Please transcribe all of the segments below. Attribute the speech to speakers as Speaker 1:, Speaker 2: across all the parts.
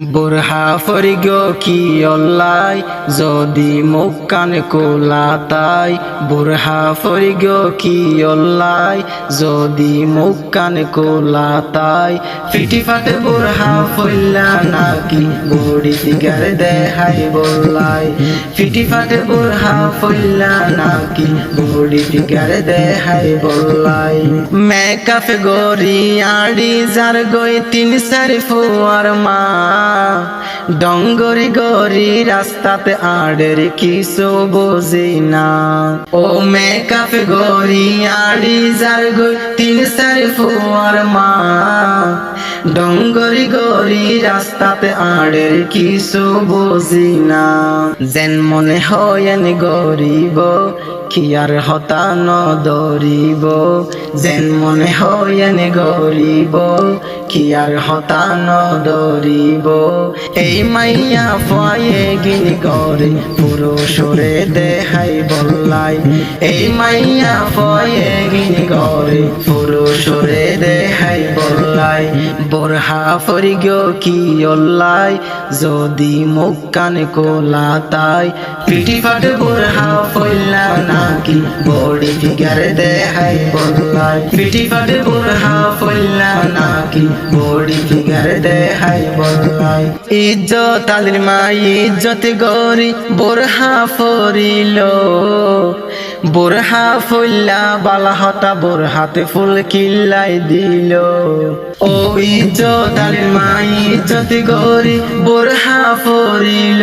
Speaker 1: বুরহা ফরিগ কি অল্লাই? যদি মুখ কান কোলাতাই বুরহা ফরিগ কি অল্লাই? যদি মুখ কান কোলাতাই ফিটি ফাটে বুরহা ফইল্লা নাকি? বুড়ি ফিগার দেহাই বললাই। ফিটি ফাটে বুরহা ফইল্লা নাকি? বুড়ি ফিগার দেহাই বললাই। মেকআপ গরি আড়ি যার গই তিন চারি ফুয়ার মা ডঙ্গরি গরি রাস্তাতে আড়ের কিছু বুঝি না। ও মেকআপ গরি আড়ি যার গই তিন চারি ফুয়ার মা। ডঙ্গরি গরি রাস্তাতে আড়ের কিছু বুঝি না। যেন মনে হয়েন গরিব, কি আর হতান দরিব যেন মনে হয়েন গরিব, কি আর হতান দরিব এই মাইয়া ফয়ে গিনি করে, পুরুষরে দেহাই বললাই। এই মাইয়া ফয়ে গিনি করে, পুরুষরে দেহাই বললাই বোরহা ফরিগ কি অল্লাই, যদি মুখ কানে কোলা তাই। পিটি ফাটে বোরহা ফইলা নাকি, বডি ফিগার দেহাই বললাই। পিটি ফাটে বোরহা ফইলা নাকি, বডি ফিগার দেহাই বললাই। ইজ্জত আলির মা, ইজ্জত গরি ফরিল। বোরহা বালা হতা বোরহাতে ফুল কিল্লাই দিল। ও ইজ্জত আর মা ইজ্জত গরি বোরহা ফরিল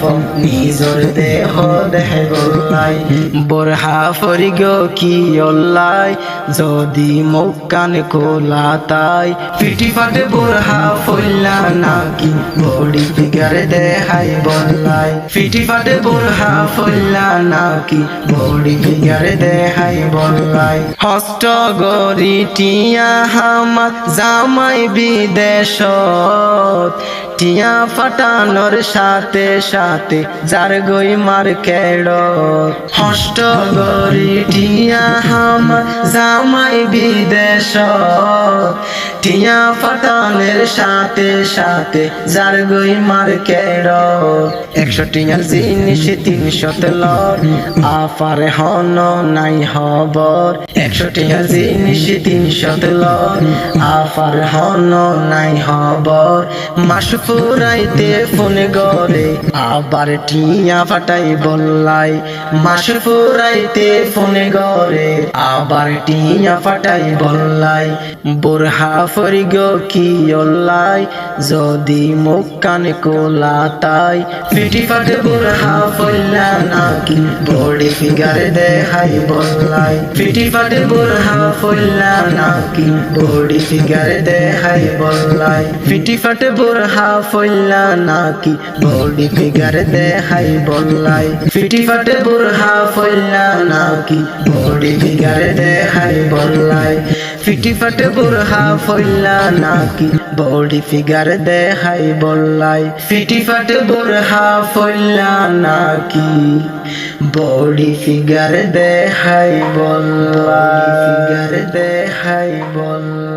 Speaker 1: ফনিজর দেহ ফরিগ কি যদি মুখ কান কোলা তাই। পিটি ফাটে বোরহা ফইলা নাকি, বডি ফিগার দেখাই বললাই পিটি ফাটে বোরহা ফইলা নাকি, বডি ফিগার দেখাই বললাই হস্ত গরি টিয়া হামা জামাই বিদেশত টিয়া ফাটানোর সাথে সাথে যার গই মার কেড়। হষ্ট গরি টিয়া হামা জামাই বিদেশ। টিয়া ফাটানের সাথে সাথে যার গই মার কেড়। একশো টিয়ার জিনিস তিনশো লর আফার হন নাই হবর। একশো টিয়ার জিনিস তিনশো লর আফার হন নাই হবর। মাস ফুরাইতে ফোন গরে আবার টিয়া ফাটাই বললাই। মাস ফুরাইতে ফোন গরে আবার টিয়া ফাটাই বললাই। বোরহা ফরিগ কি অল্লাই যদি মুখ কানে কোলা তাই। পিটি ফাটে বোরহা ফল্লা নাকি বডি ফিগার দেখাই বললাই পিটি ফাটে বোরহা ফল্লা নাকি বডি ফিগার দেখাই বললাই পিটি ফাটে বোরহা ফল্লা নাকি বডি ফিগার দেখাই বললাই পিটি ফাটে বোরহা ফল্লা নাকি বডি ফিগার দেখাই বললাই ফিটি ফাটে বুরহা ফল্লা নাকি? বডি ফিগার দেহাই বললাই। ফিটি ফাটে বুরহা ফল্লা নাকি? বডি ফিগার দেহাই বললাই। ফিগার দেহাই বললাই।